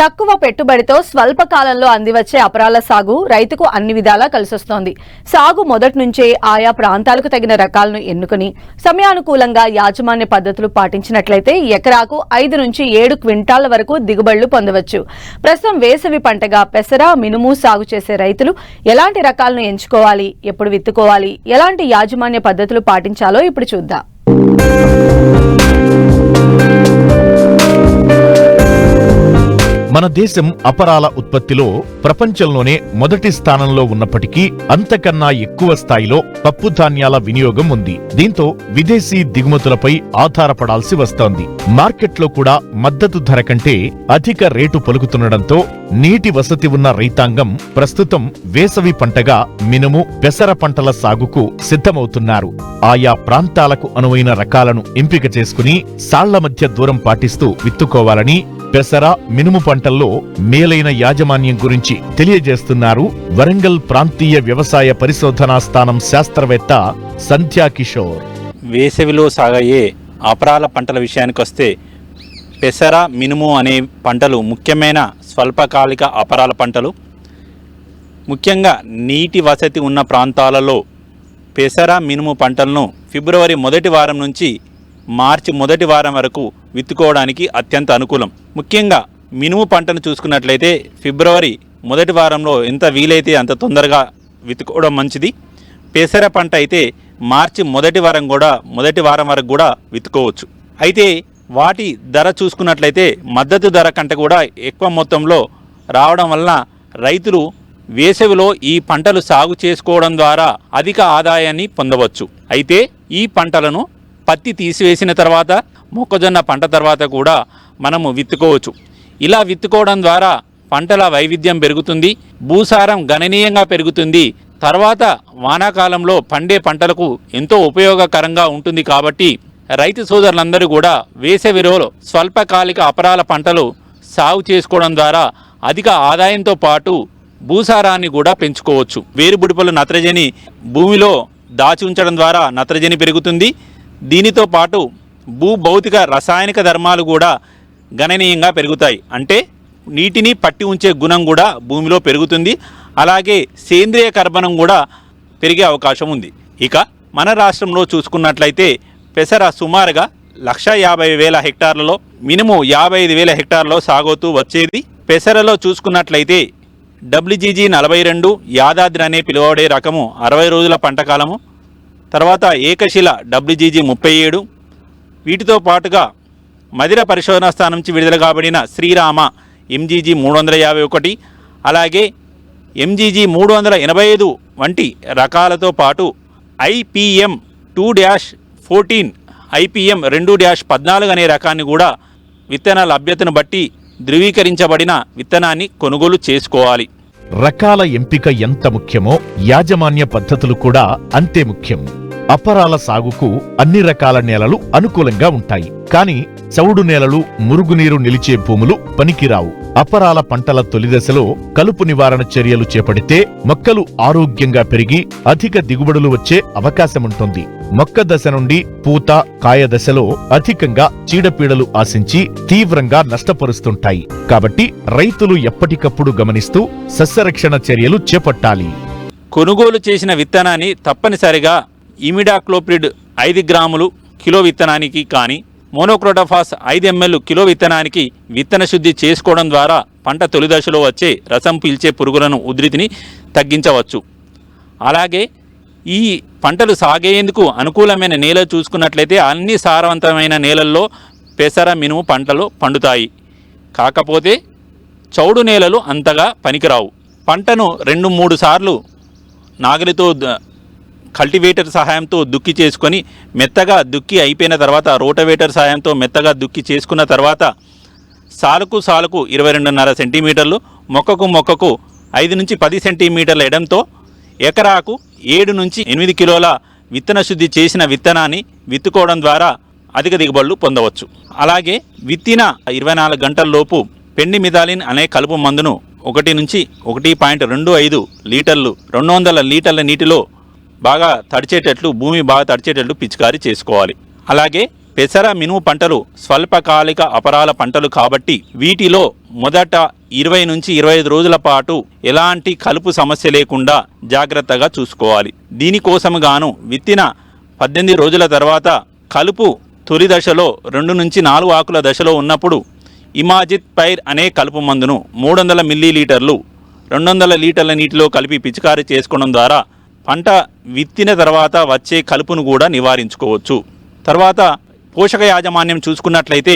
తక్కువ పెట్టుబడితో స్వల్ప కాలంలో అందివచ్చే అపరాల సాగు రైతుకు అన్ని విధాలా కలిసొస్తోంది. సాగు మొదటి నుంచే ఆయా ప్రాంతాలకు తగిన రకాలను ఎన్నుకుని సమయానుకూలంగా యాజమాన్య పద్ధతులు పాటించినట్లయితే ఎకరాకు ఐదు నుంచి ఏడు క్వింటాల వరకు దిగుబడులు పొందవచ్చు. ప్రస్తుతం వేసవి పంటగా పెసర మినుము సాగు చేసే రైతులు ఎలాంటి రకాలను ఎంచుకోవాలి ఎప్పుడు విత్తుకోవాలి ఎలాంటి యాజమాన్య పద్ధతులు పాటించాలో ఇప్పుడు చూద్దాం. మన దేశం అపరాల ఉత్పత్తిలో ప్రపంచంలోనే మొదటి స్థానంలో ఉన్నప్పటికీ అంతకన్నా ఎక్కువ స్థాయిలో పప్పు ధాన్యాల వినియోగం ఉంది. దీంతో విదేశీ దిగుమతులపై ఆధారపడాల్సి వస్తోంది. మార్కెట్లో కూడా మద్దతు ధర కంటే అధిక రేటు పలుకుతుండటంతో నీటి వసతి ఉన్న రైతాంగం ప్రస్తుతం వేసవి పంటగా మినుము పెసర పంటల సాగుకు సిద్ధమవుతున్నారు. ఆయా ప్రాంతాలకు అనువైన రకాలను ఎంపిక చేసుకుని సాళ్ళ మధ్య దూరం పాటిస్తూ విత్తుకోవాలని పెసర మినుము పంటల్లో మేలైన యాజమాన్యం గురించి తెలియజేస్తున్నారు వరంగల్ ప్రాంతీయ వ్యవసాయ పరిశోధనా స్థానం శాస్త్రవేత్త సంధ్యా కిషోర్. వేసవిలో సాగయ్యే అపరాల పంటల విషయానికి వస్తే పెసర మినుము అనే పంటలు ముఖ్యమైన స్వల్పకాలిక అపరాల పంటలు. ముఖ్యంగా నీటి వసతి ఉన్న ప్రాంతాలలో పెసర మినుము పంటలను ఫిబ్రవరి మొదటి వారం నుంచి మార్చి మొదటి వారం వరకు విత్తుకోవడానికి అత్యంత అనుకూలం. ముఖ్యంగా మినుము పంటను చూసుకున్నట్లయితే ఫిబ్రవరి మొదటి వారంలో ఎంత వీలైతే అంత తొందరగా విత్తుకోవడం మంచిది. పెసర పంట అయితే మార్చి మొదటి వారం కూడా మొదటి వారం వరకు కూడా విత్తుకోవచ్చు. అయితే వాటి ధర చూసుకున్నట్లయితే మద్దతు ధర కంటే కూడా ఎక్కువ మొత్తంలో రావడం వలన రైతులు వేసవిలో ఈ పంటలు సాగు చేసుకోవడం ద్వారా అధిక ఆదాయాన్ని పొందవచ్చు. అయితే ఈ పంటలను పత్తి తీసివేసిన తర్వాత మొక్కజొన్న పంట తర్వాత కూడా మనము విత్తుకోవచ్చు. ఇలా విత్తుకోవడం ద్వారా పంటల వైవిధ్యం పెరుగుతుంది భూసారం గణనీయంగా పెరుగుతుంది. తర్వాత వానాకాలంలో పండే పంటలకు ఎంతో ఉపయోగకరంగా ఉంటుంది కాబట్టి రైతు సోదరులందరూ కూడా వేసవిలో స్వల్పకాలిక అపరాల పంటలు సాగు చేసుకోవడం ద్వారా అధిక ఆదాయంతో పాటు భూసారాన్ని కూడా పెంచుకోవచ్చు. వేరుబుడిపలు నత్రజని భూమిలో దాచి ఉంచడం ద్వారా నత్రజని పెరుగుతుంది. దీనితో పాటు భూ భౌతిక రసాయనిక ధర్మాలు కూడా గణనీయంగా పెరుగుతాయి. అంటే నీటిని పట్టి ఉంచే గుణం కూడా భూమిలో పెరుగుతుంది. అలాగే సేంద్రియ కర్బనం కూడా పెరిగే అవకాశం ఉంది. ఇక మన రాష్ట్రంలో చూసుకున్నట్లయితే పెసర సుమారుగా లక్ష యాభై వేల హెక్టార్లలో మినిమం యాభై ఐదు వేల హెక్టార్లో సాగుతూ వచ్చేది. పెసరలో చూసుకున్నట్లయితే డబ్ల్యూజీజీ నలభై రెండు యాదాద్రి అనే పిలువబడే రకము అరవై రోజుల పంటకాలము తర్వాత ఏకశిల డబ్ల్యూజీజీ ముప్పై ఏడు. వీటితో పాటుగా మదిర పరిశోధనా స్థానం నుంచి విడుదల కాబడిన శ్రీరామ ఎంజీజీ మూడు వందల యాభై ఒకటి. అలాగే ఎంజీజీ మూడు వందల ఎనభై ఐదు వంటి రకాలతో పాటు IPM two dash fourteen IPM రెండు డ్యాష్ పద్నాలుగు అనే రకాన్ని కూడా విత్తన లభ్యతను బట్టి ధృవీకరించబడిన విత్తనాన్ని కొనుగోలు చేసుకోవాలి. రకాల ఎంపిక ఎంత ముఖ్యమో యాజమాన్య పద్ధతులు కూడా అంతే ముఖ్యం. అపరాల సాగుకు అన్ని రకాల నేలలు అనుకూలంగా ఉంటాయి. కానీ చౌడు నేలలు మురుగునీరు నిలిచే భూములు పనికిరావు. అపరాల పంటల తొలిదశలో కలుపు నివారణ చర్యలు చేపడితే మొక్కలు ఆరోగ్యంగా పెరిగి అధిక దిగుబడులు వచ్చే అవకాశముంటుంది. మొక్క దశ నుండి పూత కాయ దశలో అధికంగా చీడపీడలు ఆశించి తీవ్రంగా నష్టపరుస్తుంటాయి. కాబట్టి రైతులు ఎప్పటికప్పుడు గమనిస్తూ సస్యరక్షణ చర్యలు చేపట్టాలి. కొనుగోలు చేసిన విత్తనాన్ని తప్పనిసరిగా ఇమిడాక్లోప్రిడ్ ఐదు గ్రాములు కిలో విత్తనానికి కానీ మోనోక్రోటోఫాస్ ఐదు ఎంఎల్ కిలో విత్తనానికి విత్తన శుద్ధి చేసుకోవడం ద్వారా పంట తొలి దశలో వచ్చే రసం పీల్చే పురుగులను ఉధృతిని తగ్గించవచ్చు. అలాగే ఈ పంటలు సాగేందుకు అనుకూలమైన నేల చూసుకున్నట్లయితే అన్ని సారవంతమైన నేలల్లో పెసర మినుము పంటలు పండుతాయి. కాకపోతే చౌడు నేలలు అంతగా పనికిరావు. పంటను రెండు మూడు సార్లు నాగలితో కల్టివేటర్ సహాయంతో దుక్కి చేసుకొని మెత్తగా దుక్కి అయిపోయిన తర్వాత రోటవేటర్ సహాయంతో మెత్తగా దుక్కి చేసుకున్న తర్వాత సాలుకు సాలుకు ఇరవై రెండున్నర సెంటీమీటర్లు మొక్కకు మొక్కకు ఐదు నుంచి పది సెంటీమీటర్ల ఎడంతో ఎకరాకు ఏడు నుంచి ఎనిమిది కిలోల విత్తన శుద్ధి చేసిన విత్తనాన్ని విత్తుకోవడం ద్వారా అధిక దిగుబడులు పొందవచ్చు. అలాగే విత్తిన ఇరవై నాలుగు గంటల లోపు పెండి మిదాలిన్ అనే కలుపు మందును ఒకటి నుంచి ఒకటి పాయింట్ రెండు ఐదు లీటర్లు రెండు వందల లీటర్ల నీటిలో బాగా తడిచేటట్లు భూమి బాగా తడిచేటట్లు పిచికారీ చేసుకోవాలి. అలాగే పెసర మినుము పంటలు స్వల్పకాలిక అపరాల పంటలు కాబట్టి వీటిలో మొదట ఇరవై నుంచి ఇరవై ఐదు రోజుల పాటు ఎలాంటి కలుపు సమస్య లేకుండా జాగ్రత్తగా చూసుకోవాలి. దీనికోసం గాను విత్తిన పద్దెనిమిది రోజుల తర్వాత కలుపు తొలి దశలో రెండు నుంచి నాలుగు ఆకుల దశలో ఉన్నప్పుడు ఇమాజిత్ పైర్ అనే కలుపు మందును మూడు వందల మిల్లీలీటర్లు రెండు వందల లీటర్ల నీటిలో కలిపి పిచికారీ చేసుకోవడం ద్వారా పంట విత్తిన తర్వాత వచ్చే కలుపును కూడా నివారించుకోవచ్చు. తర్వాత పోషక యాజమాన్యం చూసుకున్నట్లయితే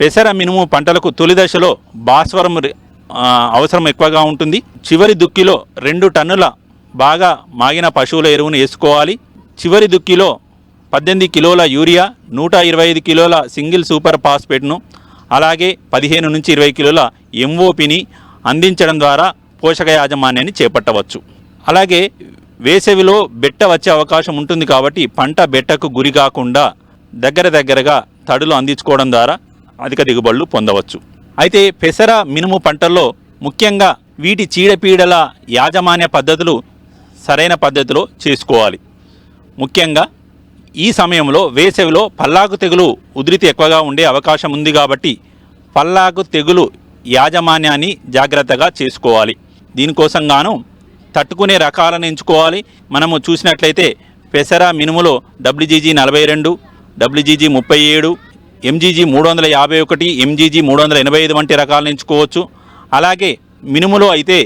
పెసర మినుము పంటలకు తొలి దశలో భాస్వరం అవసరం ఎక్కువగా ఉంటుంది. చివరి దుక్కిలో రెండు టన్నుల బాగా మాగిన పశువుల ఎరువును వేసుకోవాలి. చివరి దుక్కిలో పద్దెనిమిది కిలోల యూరియా నూట ఇరవై ఐదు కిలోల సింగిల్ సూపర్ ఫాస్ఫేట్ను అలాగే పదిహేను నుంచి ఇరవై కిలోల ఎంఓపిని అందించడం ద్వారా పోషక యాజమాన్యాన్ని చేపట్టవచ్చు. అలాగే వేసవిలో బెట్ట వచ్చే అవకాశం ఉంటుంది కాబట్టి పంట బెట్టకు గురి కాకుండా దగ్గర దగ్గరగా తడులు అందించుకోవడం ద్వారా అధిక దిగుబడులు పొందవచ్చు. అయితే పెసర మినుము పంటల్లో ముఖ్యంగా వీటి చీడపీడల యాజమాన్య పద్ధతులు సరైన పద్ధతిలో చేసుకోవాలి. ముఖ్యంగా ఈ సమయంలో వేసవిలో పల్లాకు తెగులు ఉధృతి ఎక్కువగా ఉండే అవకాశం ఉంది కాబట్టి పల్లాకు తెగులు యాజమాన్యాన్ని జాగ్రత్తగా చేసుకోవాలి. దీనికోసం గాను తట్టుకునే రకాలను ఎంచుకోవాలి. మనము చూసినట్లయితే పెసర మినుములో డబ్ల్యూజీజీ నలభై రెండు డబ్ల్యూజీజీ ముప్పై ఏడు ఎంజీజీ మూడు వందల యాభై ఒకటి ఎంజీజీ మూడు వందల ఎనభై ఐదు వంటి రకాలను ఎంచుకోవచ్చు. అలాగే మినుములో అయితే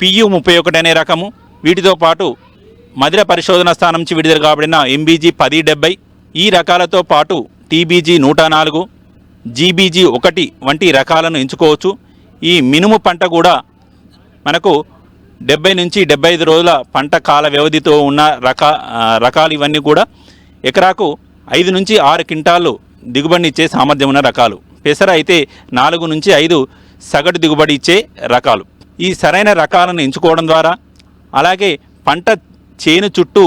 పియు ముప్పై ఒకటి అనే రకము. వీటితో పాటు మధిర పరిశోధన స్థానం నుంచి విడుదల కాబడిన ఎంబీజీ పది డెబ్బై ఈ రకాలతో పాటు టీబీజీ నూట నాలుగు జీబీజీ ఒకటి వంటి రకాలను ఎంచుకోవచ్చు. ఈ మినుము పంట కూడా మనకు డెబ్బై నుంచి డెబ్బై ఐదు రోజుల పంట కాల వ్యవధితో ఉన్న రకా రకాలు ఇవన్నీ కూడా ఎకరాకు ఐదు నుంచి ఆరు క్వింటాళ్ళు దిగుబడిని ఇచ్చే సామర్థ్యం ఉన్న రకాలు. పెసర అయితే నాలుగు నుంచి ఐదు సగటు దిగుబడి ఇచ్చే రకాలు. ఈ సరైన రకాలను ఎంచుకోవడం ద్వారా అలాగే పంట చేను చుట్టూ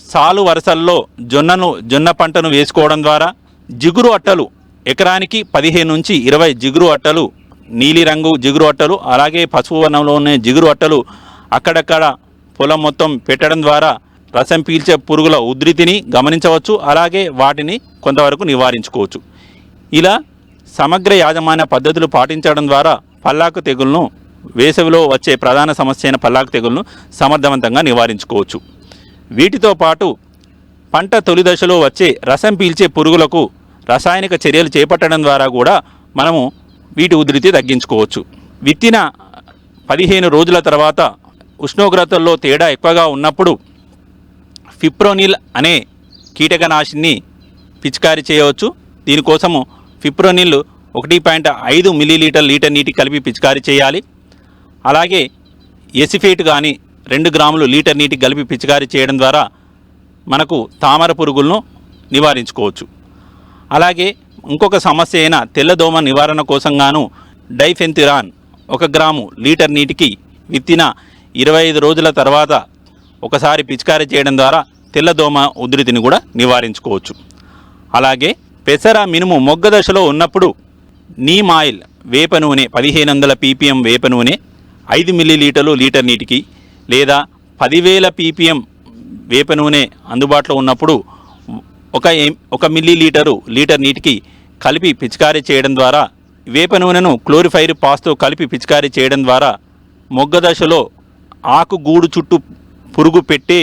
సాలు వరుసల్లో జొన్నను జొన్న పంటను వేసుకోవడం ద్వారా జిగురు అట్టలు ఎకరానికి పదిహేను నుంచి ఇరవై జిగురు అట్టలు నీలిరంగు జిగురు అట్టలు అలాగే పసుపు వర్ణంలో ఉన్న జిగురు అట్టలు అక్కడక్కడ పొలం మొత్తం పెట్టడం ద్వారా రసం పీల్చే పురుగుల ఉధృతిని గమనించవచ్చు అలాగే వాటిని కొంతవరకు నివారించుకోవచ్చు. ఇలా సమగ్ర యాజమాన్య పద్ధతులు పాటించడం ద్వారా పల్లాకు తెగులను వేసవిలో వచ్చే ప్రధాన సమస్య అయిన పల్లాకు తెగులను సమర్థవంతంగా నివారించుకోవచ్చు. వీటితో పాటు పంట తొలి దశలో వచ్చే రసం పీల్చే పురుగులకు రసాయనిక చర్యలు చేపట్టడం ద్వారా కూడా మనము వీటి ఉధృతి తగ్గించుకోవచ్చు. విత్తిన పదిహేను రోజుల తర్వాత ఉష్ణోగ్రతల్లో తేడా ఎక్కువగా ఉన్నప్పుడు ఫిప్రోనిల్ అనే కీటకనాశిని పిచికారీ చేయవచ్చు. దీనికోసము ఫిప్రోనిల్ ఒకటి పాయింట్ ఐదు మిల్లీలీటర్ లీటర్ నీటి కలిపి పిచికారీ చేయాలి. అలాగే ఎసిఫేట్ కానీ రెండు గ్రాములు లీటర్ నీటి కలిపి పిచికారీ చేయడం ద్వారా మనకు తామర పురుగులను నివారించుకోవచ్చు. అలాగే ఇంకొక సమస్య అయిన తెల్లదోమ నివారణ కోసం గాను డైఫెన్తిరాన్ ఒక గ్రాము లీటర్ నీటికి విత్తిన ఇరవై ఐదు రోజుల తర్వాత ఒకసారి పిచికారీ చేయడం ద్వారా తెల్లదోమ ఉధృతిని కూడా నివారించుకోవచ్చు. అలాగే పెసర మినుము మొగ్గ దశలో ఉన్నప్పుడు నీమ్ ఆయిల్ వేప నూనె పదిహేను వందల పీపీఎం వేప నూనె ఐదు మిల్లీలీటర్లు లీటర్ నీటికి లేదా పదివేల పీపీఎం వేప నూనె అందుబాటులో ఉన్నప్పుడు ఒక ఒక మిల్లీ లీటరు లీటర్ నీటికి కలిపి పిచికారీ చేయడం ద్వారా వేప నూనెను క్లోరిఫైర్ పాస్తో కలిపి పిచికారీ చేయడం ద్వారా మొగ్గ దశలో ఆకు గూడు చుట్టూ పురుగు పెట్టే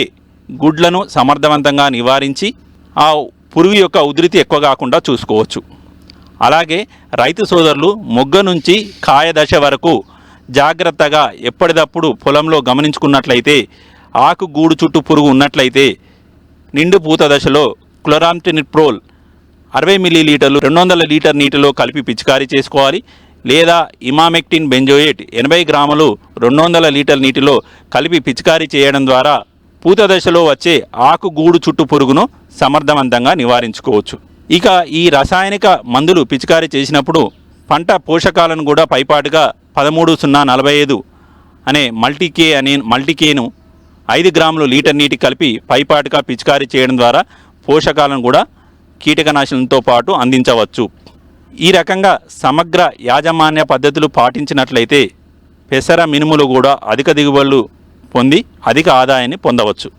గుడ్లను సమర్థవంతంగా నివారించి ఆ పురుగు యొక్క ఉధృతి ఎక్కువ కాకుండా చూసుకోవచ్చు. అలాగే రైతు సోదరులు మొగ్గ నుంచి కాయ దశ వరకు జాగ్రత్తగా ఎప్పటిదప్పుడు పొలంలో గమనించుకున్నట్లయితే ఆకు గూడు చుట్టూ పురుగు ఉన్నట్లయితే నిండు పూత దశలో క్లోరామ్టినిప్రోల్ అరవై మిల్లీలీటర్లు రెండు వందల లీటర్ నీటిలో కలిపి పిచికారీ చేసుకోవాలి. లేదా ఇమామెక్టిన్ బెంజోయేట్ ఎనభై గ్రాములు రెండు వందల లీటర్ నీటిలో కలిపి పిచికారీ చేయడం ద్వారా పూత దశలో వచ్చే ఆకు గూడు చుట్టు పురుగును సమర్థవంతంగా నివారించుకోవచ్చు. ఇక ఈ రసాయనిక మందులు పిచికారీ చేసినప్పుడు పంట పోషకాలను కూడా పైపాటుగా పదమూడు సున్నా నలభై ఐదు అనే మల్టీకే అనే మల్టీకేను ఐదు గ్రాములు లీటర్ నీటి కలిపి పైపాటుగా పిచికారీ చేయడం ద్వారా పోషకాలను కూడా కీటకనాశనంతో పాటు అందించవచ్చు. ఈ రకంగా సమగ్ర యాజమాన్య పద్ధతులు పాటించినట్లయితే పెసర మినుములు కూడా అధిక దిగుబడులు పొంది అధిక ఆదాయాన్ని పొందవచ్చు.